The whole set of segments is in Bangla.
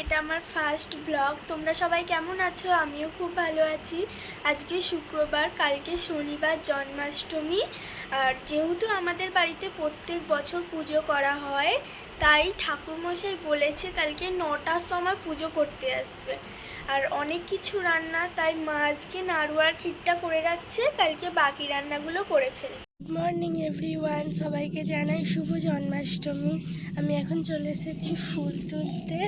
এটা আমার ফার্স্ট ব্লগ তোমরা সবাই কেমন আছো? আমিও খুব ভালো আছি। আজকে শুক্রবার, কালকে শনিবার, জন্মাষ্টমী। আর যেহেতু আমাদের বাড়িতে প্রত্যেক বছর পুজো করা হয়, তাই ঠাকুরমশাই বলেছে কালকে নটার সময় পুজো করতে আসবে। আর অনেক কিছু রান্না, তাই মা আজকে নাড়ুয়ার ক্ষীরটা করে রাখছে। কালকে বাকি রান্নাগুলো করে ফেলবে। গুড মর্নিং এভরিওয়ান সবাইকে জানাই শুভ জন্মাষ্টমী। আমি এখন চলে এসেছি ফুল তুলতে।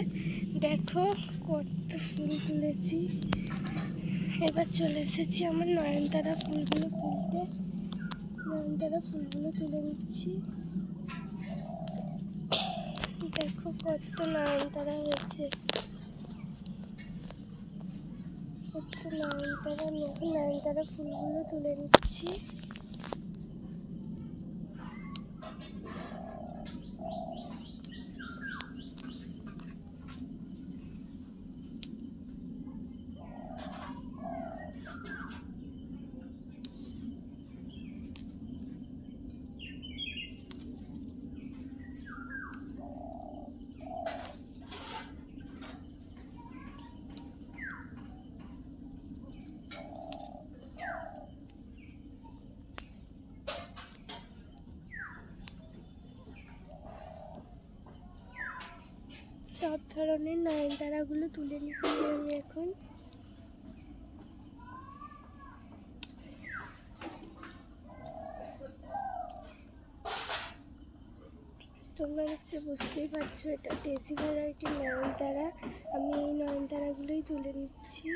দেখো কত ফুল তুলেছি। এবার চলে এসেছি আমার নয়নতারা ফুলগুলো তুলতে। নয়নতারা ফুলগুলো তুলে নিচ্ছি। দেখো কত নয়নতারা হয়েছে। কত নয়নতারা নয়নতারা ফুলগুলো তুলে নিচ্ছি সব ধরনের নয়নতারাগুলো তুলে নিচ্ছি আমি এখন। তোমরা নিশ্চয়ই বুঝতেই পারছ, এটা দেশি ভ্যারাইটির নয়নতারা আমি এই নয়নতারাগুলোই তুলে নিচ্ছি।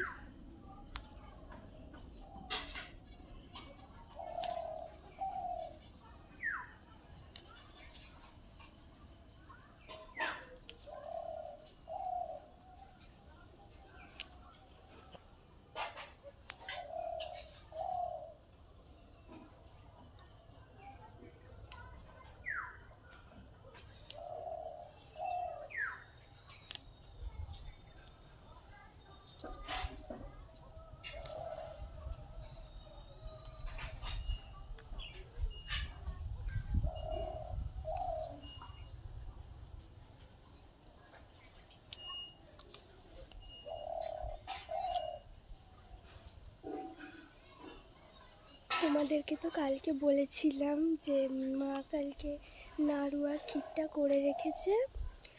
তোমাদেরকে তো কালকে বলেছিলাম যে মা কালকে নাড়ুয়া ক্ষীরটা করে রেখেছে।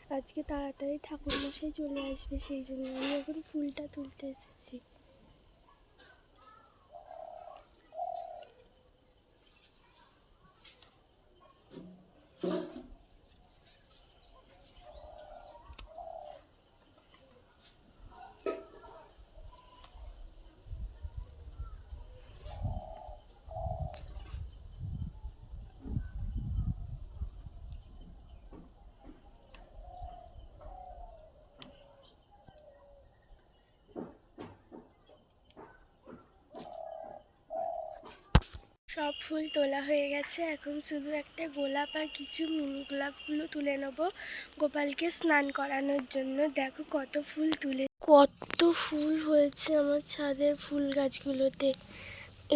আজকে তাড়াতাড়ি ঠাকুর মশাই চলে আসবে, সেই জন্য আমি এখন ফুলটা তুলতে এসেছি। সব ফুল তোলা হয়ে গেছে। এখন শুধু একটা গোলাপ আর কিছু মিনি গোলাপগুলো তুলে নেব গোপালকে স্নান করানোর জন্য। দেখো কত ফুল তুলে কত ফুল হয়েছে আমার ছাদের ফুল গাছগুলোতে।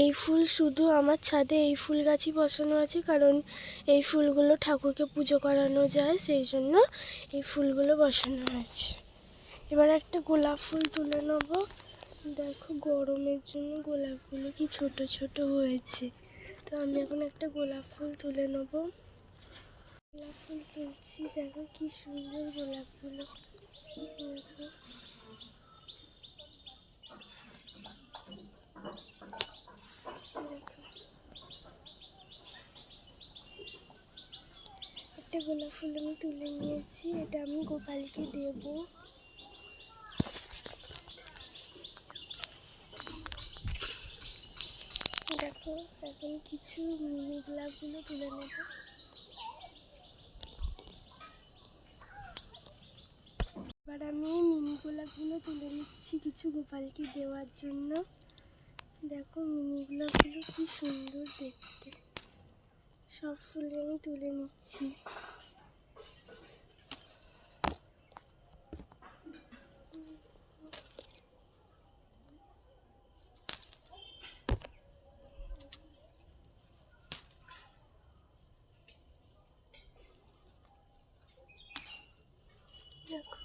এই ফুল শুধু আমার ছাদে এই ফুল গাছই বসানো আছে, কারণ এই ফুলগুলো ঠাকুরকে পুজো করানো যায়, সেই জন্য এই ফুলগুলো বসানো আছে এবার একটা গোলাপ ফুল তুলে নেব। দেখো গরমের জন্য গোলাপগুলো কি ছোট ছোট হয়েছে। তো আমি এখন একটা গোলাপ ফুল তুলে নেব। গোলাপ ফুল তুলছি, দেখো কি সুন্দর দেখো দেখো। একটা গোলাপ ফুল আমি তুলে নিয়েছি, এটা আমি গোপালকে দেবো দেখো এখন কিছু মিনি গোলাপগুলো তুলে নেব। এবার আমি মিনি গোলাপগুলো তুলে নিচ্ছি কিছু গোপালকে দেওয়ার জন্য। দেখো মিনি গোলাপগুলো কি সুন্দর দেখতে। সব ফুল আমি তুলে নিচ্ছি দেখো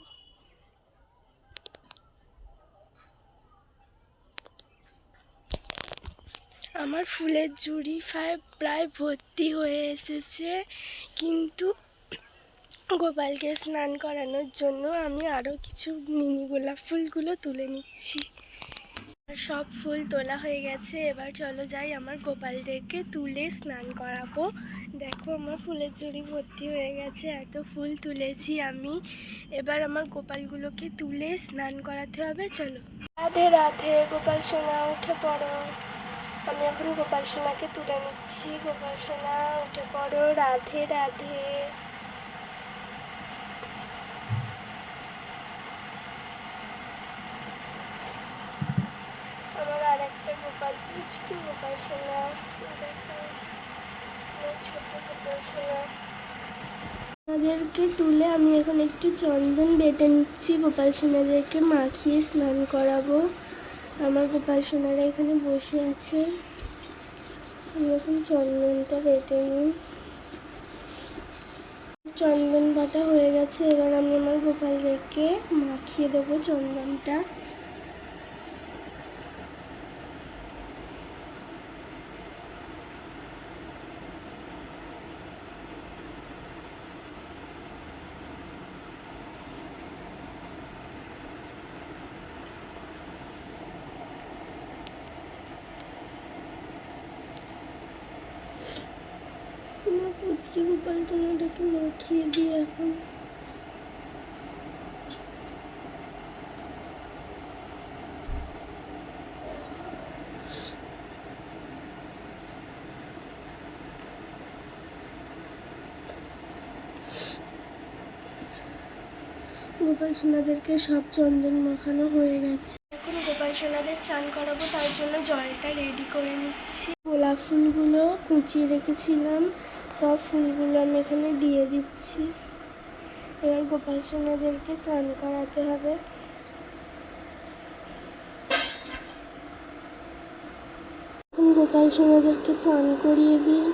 আমার ফুলের ঝুড়ি প্রায় প্রায় ভর্তি হয়ে এসেছে। কিন্তু গোপালকে স্নান করানোর জন্য আমি আরও কিছু মিনি গোলাপ ফুলগুলো তুলে নিচ্ছি। সব ফুল তোলা হয়ে গেছে। এবার চলো যাই আমার গোপালদেরকে তুলে স্নান করাবো। দেখো আমার ফুলের ঝুড়ি ভর্তি হয়ে গেছে। এত ফুল তুলেছি আমি। এবার আমার গোপালগুলোকে তুলে স্নান করাতে হবে। চলো। রাধে রাধে, গোপাল সোনা, উঠে পড়ো। আমি এখন গোপাল সোনাকে তুলে নিচ্ছি। গোপাল সোনা উঠে পড়ো। রাধে রাধে। আমার আর একটা গোপাল পুচকি গোপাল সোনা দেখো ছোট গোপাল সোনা তুলে আমি এখন একটু চন্দন বেটে নিচ্ছি। গোপাল সোনাদেরকে মাখিয়ে স্নান করাবো। আমার গোপাল সোনারা এখানে বসে আছে। এখন চন্দনটা বেটে নিই। চন্দন বাটা হয়ে গেছে, এবার আমি আমার গোপালদেরকে মাখিয়ে দেবো চন্দনটা আমার পুচকি গোপাল গোপাল সোনাদেরকে সব চন্দন মাখানো হয়ে গেছে। এখন গোপাল সোনাদের চান করাবো, তার জন্য জলটা রেডি করে নিচ্ছি। গোলাপ ফুলগুলো কুচিয়ে রেখেছিলাম। সব ফুলগুলো আমি এখানে দিয়ে দিচ্ছি। এবার গোপাল সোনাদেরকে চান করাতে হবে। গোপাল সোনাদেরকে চান করিয়ে দিই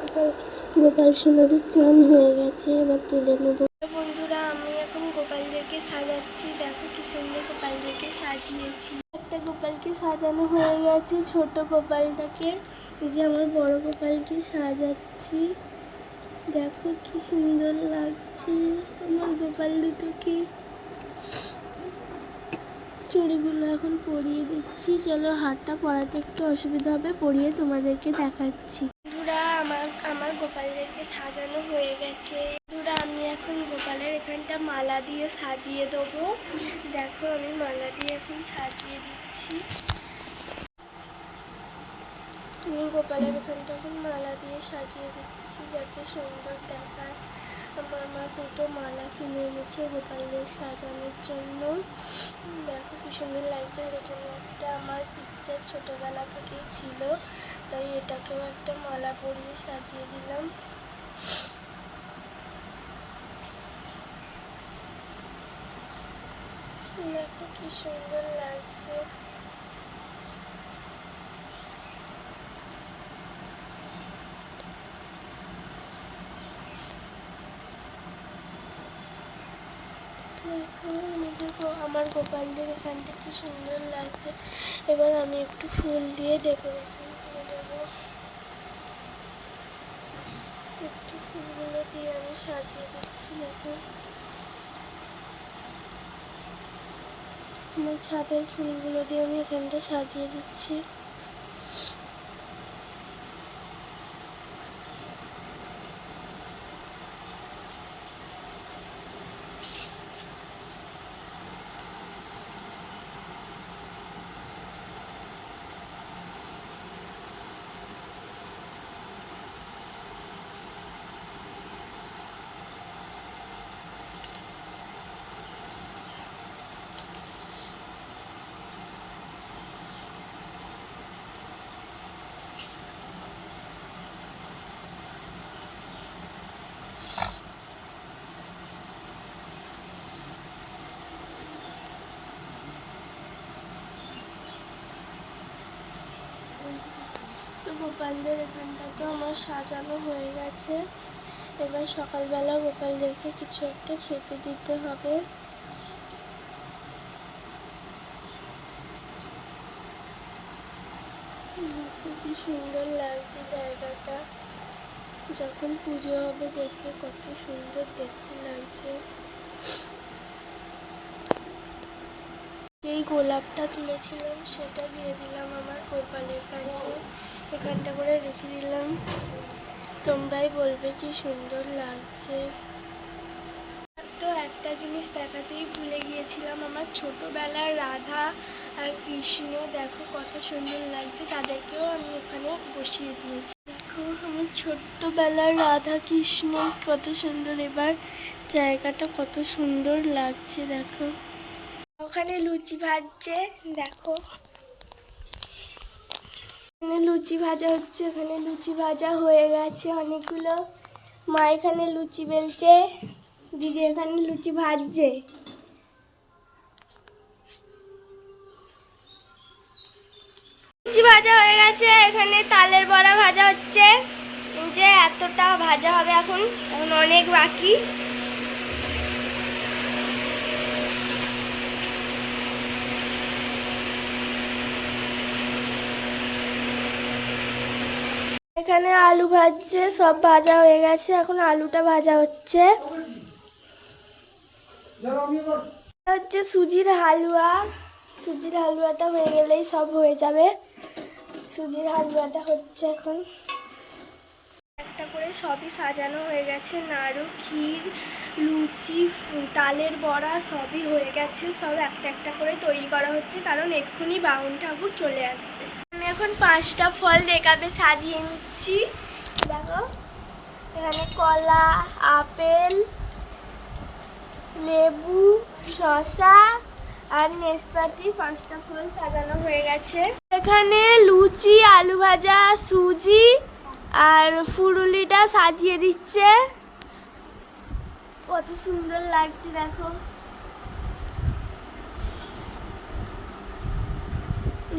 গোপাল গোপাল সোনাদের চান হয়ে গেছে, এবার তুলে নেব। বন্ধুরা, আমি এখন গোপালদেরকে সাজাচ্ছি। দেখো কি সুন্দর গোপালদেরকে সাজিয়েছি। একটা গোপালকে সাজানো হয়ে গেছে, ছোট গোপালটাকে। যে আমার বড় গোপালকে সাজাচ্ছি। দেখো কি সুন্দর লাগছে আমার গোপাল দুটোকে। চুড়িগুলো এখন পরিয়ে দিচ্ছি। চলো হাতটা পরাতে একটু অসুবিধা হবে, পরিয়ে তোমাদেরকে দেখাচ্ছি। বন্ধুরা আমার আমার গোপালদেরকে সাজানো হয়ে গেছে। বন্ধুরা আমি এখন গোপালের এখানটা মালা দিয়ে সাজিয়ে দেবো। দেখো, আমি মালা দিয়ে এখন সাজিয়ে দিচ্ছি। আমি গোপালের এখানটা এখন মালা দিয়ে সাজিয়ে দিচ্ছি যাতে সুন্দর দেখায়। আমার মা দুটো মালা কিনে এনেছে গোপালদের সাজানোর জন্য। দেখো কি সুন্দর লাগছে। এখানে একটা আমার পিকচার ছোটোবেলা থেকেই ছিল, তাই এটাকেও একটা মালা পরিয়ে সাজিয়ে দিলাম। দেখো কি সুন্দর লাগছে দেখো আমাদের গো- আমার গোপালদের এখানটা কি সুন্দর লাগছে। এবার আমি একটু ফুল দিয়ে ডেকোরেশন করে দেবো। একটু ফুলগুলো দিয়ে আমি সাজিয়ে দিচ্ছি দেখো। আমার ছাদের ফুলগুলো দিয়ে আমি এখানটা সাজিয়ে দিচ্ছি। গোপালদের এখানটা তো আমার সাজানো হয়ে গেছে। এবার সকালবেলা গোপালদেরকে কিছু একটা খেতে দিতে হবে। কি সুন্দর লাগছে জায়গাটা। যখন পুজো হবে দেখবে কত সুন্দর দেখতে লাগছে। যেই গোলাপটা তুলেছিলাম সেটা দিয়ে দিলাম আমার গোপালের কাছে। এখানটা করে রেখে দিলাম। তোমরাই বলবে কি সুন্দর লাগছে। তো একটা জিনিস দেখাতেই ভুলে গিয়েছিলাম, আমার ছোটবেলার রাধা আর কৃষ্ণ, দেখো কত সুন্দর লাগছে, তাদেরকেও আমি ওখানে বসিয়ে দিয়েছি। দেখো আমার ছোট্টবেলার রাধা কৃষ্ণ, কত সুন্দর, এবার জায়গাটা কত সুন্দর লাগছে, দেখো। ওখানে লুচি ভাজছে, দেখো। এখানে লুচি ভাজা হচ্ছে ওখানে লুচি ভাজা হয়ে গেছে অনেকগুলো। মা এখানে লুচি বেলছে, দিদি এখানে লুচি ভাজছে। লুচি ভাজা হয়ে গেছে, এখানে তালের বড়া ভাজা হচ্ছে। যে এতটা ভাজা হবে এখন এখন অনেক বাকি। এখানে আলু ভাজছে, সব ভাজা হয়ে গেছে, এখন আলুটা ভাজা হচ্ছে। হচ্ছে সুজির হালুয়া। সুজির হালুয়াটা হয়ে গেলেই সব হয়ে যাবে। সুজির হালুয়াটা হচ্ছে এখন। একটা করে সবই সাজানো হয়ে গেছে। নাড়ু, ক্ষীর, লুচি তালের বড়া সবই হয়ে গেছে। সব একটা একটা করে তৈরি করা হচ্ছে, কারণ এক্ষুনি বাউন ঠাকুর চলে আসবে। এখন পাঁচটা ফল রেকাবে সাজিয়ে নিচ্ছি। দেখো, এখানে কলা, আপেল, লেবু, শসা আর নেসপাতি পাঁচটা ফুল সাজানো হয়ে গেছে। এখানে লুচি, আলু ভাজা, সুজি আর ফুরুলিটা সাজিয়ে দিচ্ছে। কত সুন্দর লাগছে, দেখো।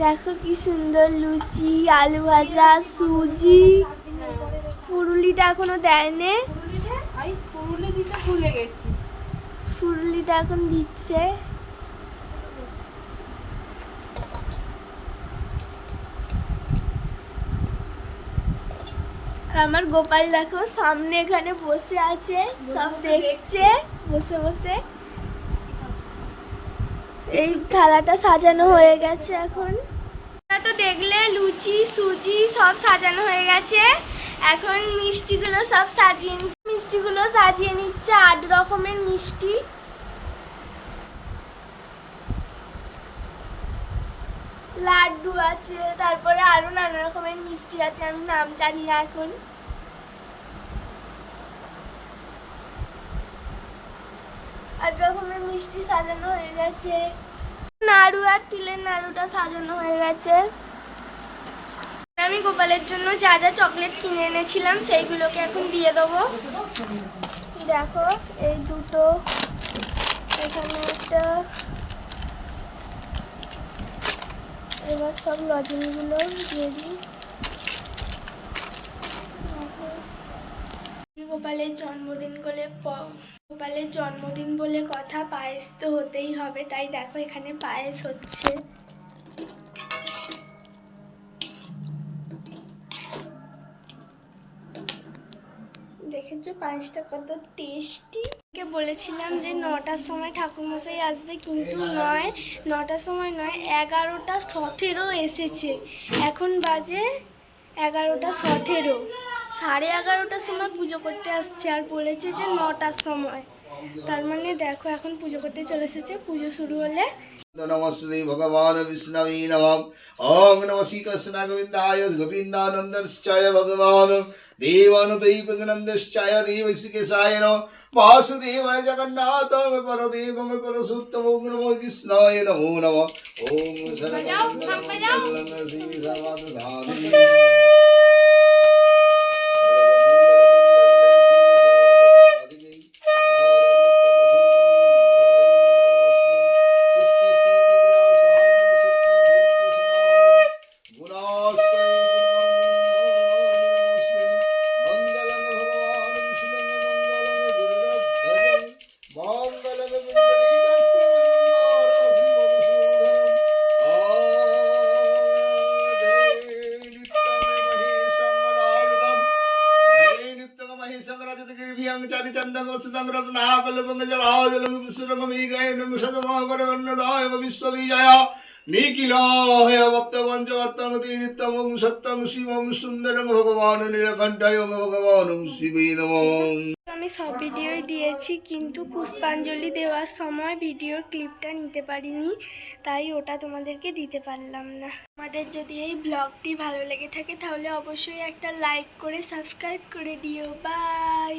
দেখো কি সুন্দর লুচি আলু ভাজা সুজি। ফুরুলিটা এখনও দেয়নি। ফুরুলি দিতে ভুলে গেছি। ফুরুলিটা এখন দিচ্ছে। আর আমার গোপাল দেখো সামনে এখানে বসে আছে সব দেখছে। বসে বসে। এই থালাটা সাজানো হয়ে গেছে এখন। তো দেখলে, লুচি, সুজি সব সাজানো হয়ে গেছে। এখন মিষ্টিগুলো সব সাজিয়ে মিষ্টিগুলো সাজিয়ে নিচ্ছে আট রকমের মিষ্টি। লাড্ডু আছে, তারপরে আরও নানা রকমের মিষ্টি আছে, আমি নাম জানি না এখন। আট রকমের মিষ্টি সাজানো হয়ে গেছে নাড়ু আর তিলের নাড়ুটা সাজানো হয়ে গেছে আমি গোপালের জন্য যা যা চকলেট কিনে এনেছিলাম সেইগুলোকে এখন দিয়ে দেবো দেখো এই দুটো এখানে একটা এবার সব লজেনগুলো দিয়ে দিই দেখো। গোপালের জন্মদিন বলে গোপালের জন্মদিন বলে কথা পায়েস তো হতেই হবে তাই দেখো এখানে পায়েস হচ্ছে। দেখেছ পায়েসটা কত টেস্টি? কে বলেছিলাম যে নটার সময় ঠাকুরমশাই আসবে কিন্তু নয় নটার সময় নয় এগারোটা সতেরো এসেছে। এখন বাজে এগারোটা সতেরো। সাড়ে এগারোটার সময় পুজো করতে আসছে আর বলেছে যে নটার সময় তার মানে দেখো এখন পুজো করতে চলে এসেছে পুজো শুরু হলে नमः श्री भगवान विष्णवे नमः ओम नमः श्रीकृष्णगोविन्दाय गोविन्दानन्दश्चाय भगवान देवानुदैवनन्दश्चाय देवशिकेशाय नमः वासुदेवाय जगन्नाथ परदेवं परसुत्तमो नमो कृष्णाय नमो नमः ॐ তঙ্গ আমি সব ভিডিওই দিয়েছি, কিন্তু পুষ্পাঞ্জলি দেওয়ার সময় ভিডিওর ক্লিপটা নিতে পারিনি, তাই ওটা তোমাদেরকে দিতে পারলাম না। আমাদের যদি এই ব্লগটি ভালো লেগে থাকে, তাহলে অবশ্যই একটা লাইক করে সাবস্ক্রাইব করে দিও। বাই!